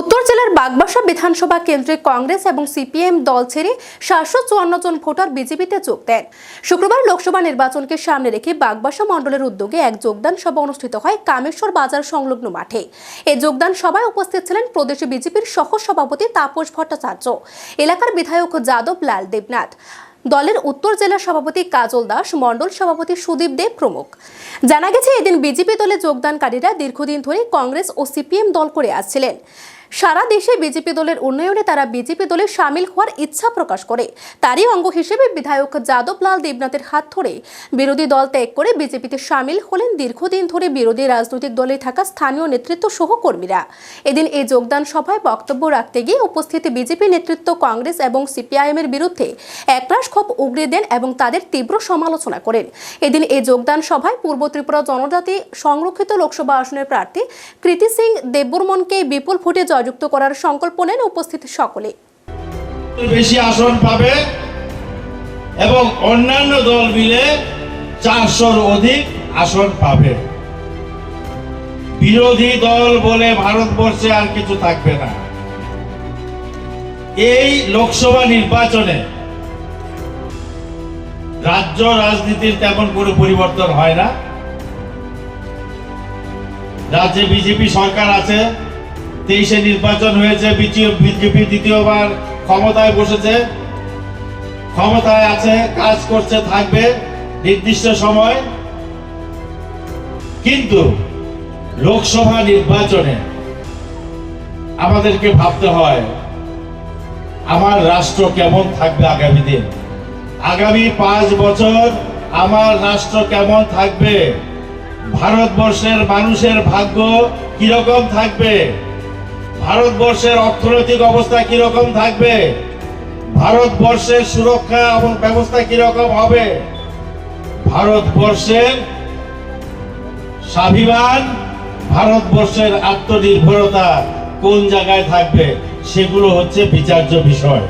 উত্তর জেলার বাগবাসা বিধানসভা কেন্দ্রে কংগ্রেস এবং সিপিএম দল ছেড়ে সাতশো চুয়ান্ন জন ভোটার বিজেপিতে যোগ দেন। শুক্রবার লোকসভা নির্বাচনকে সামনে রেখে বাগবাসা মণ্ডলের উদ্যোগে এক যোগদান সভা অনুষ্ঠিত হয় কামেশ্বর বাজার সংলগ্ন মাঠে। এই যোগদান সভায় উপস্থিত ছিলেন প্রদেশে বিজেপির সহ সভাপতি তাপস ভট্টাচার্য, এলাকার বিধায়ক যাদব লাল দেবনাথ, দলের উত্তর জেলার সভাপতি কাজল দাস, মণ্ডল সভাপতি সুদীপ দেব প্রমুখ। জানা গেছে, এদিন বিজেপি দলে যোগদানকারীরা দীর্ঘদিন ধরে কংগ্রেস ও সিপিএম দল করে আসছিলেন। সারা দেশে বিজেপি দলের উন্নয়নে তারা বিজেপি দলে সামিল হওয়ার ইচ্ছা প্রকাশ করে। তারই অঙ্গ হিসেবে বিধায়ক যাদব লাল দেবনাথের হাত ধরে বিরোধী দল ত্যাগ করে বিজেপিতে সামিল হলেন দীর্ঘদিন ধরে বিরোধী রাজনৈতিক দলে থাকা স্থানীয় নেতৃত্ব সহ কর্মীরা। এদিন এই যোগদান সভায় বক্তব্য রাখতে গিয়ে উপস্থিত বিজেপি নেতৃত্ব, কংগ্রেস এবং সিপিআইএম এর বিরুদ্ধে একরাশ ক্ষোভ উগড়ে দেন এবং তাদের তীব্র সমালোচনা করেন। এদিন এই যোগদান সভায় পূর্ব ত্রিপুরা জনজাতি সংরক্ষিত লোকসভা আসনের প্রার্থী কৃতি সিং দেববর্মনকে বিপুল ভোটে জয়যুক্ত করার সংকল্প নেন উপস্থিত সকলে। বেশি আসন পাবে এবং অন্যান্য দল মিলে চারশোর অধিক আসন পাবে। বিরোধী দল বলে ভারতবর্ষে আর কিছু থাকবে না। এই লোকসভা নির্বাচনে রাজ্য রাজনীতির তেমন কোনো পরিবর্তন হয় না। রাজ্যে বিজেপি সরকার আছে তেইশে নির্বাচন হয়েছে বিজেপি দ্বিতীয়বার ক্ষমতায় বসেছে। ক্ষমতায় আছে, কাজ করছে, থাকবে নির্দিষ্ট সময়। কিন্তু লোকসভা নির্বাচনে আমাদেরকে ভাবতে হয়, আমার রাষ্ট্র কেমন থাকবে আগামী দিন? আগামী পাঁচ বছর আমার রাষ্ট্র কেমন থাকবে? ভারতবর্ষের মানুষের ভাগ্য কীরকম থাকবে? ভারতবর্ষের অর্থনৈতিক অবস্থা কীরকম থাকবে? ভারতবর্ষের সুরক্ষা এবং ব্যবস্থা কীরকম হবে? ভারতবর্ষের স্বাভিমান, ভারতবর্ষের আত্মনির্ভরতা কোন জায়গায় থাকবে? সেগুলো হচ্ছে বিচার্য বিষয়।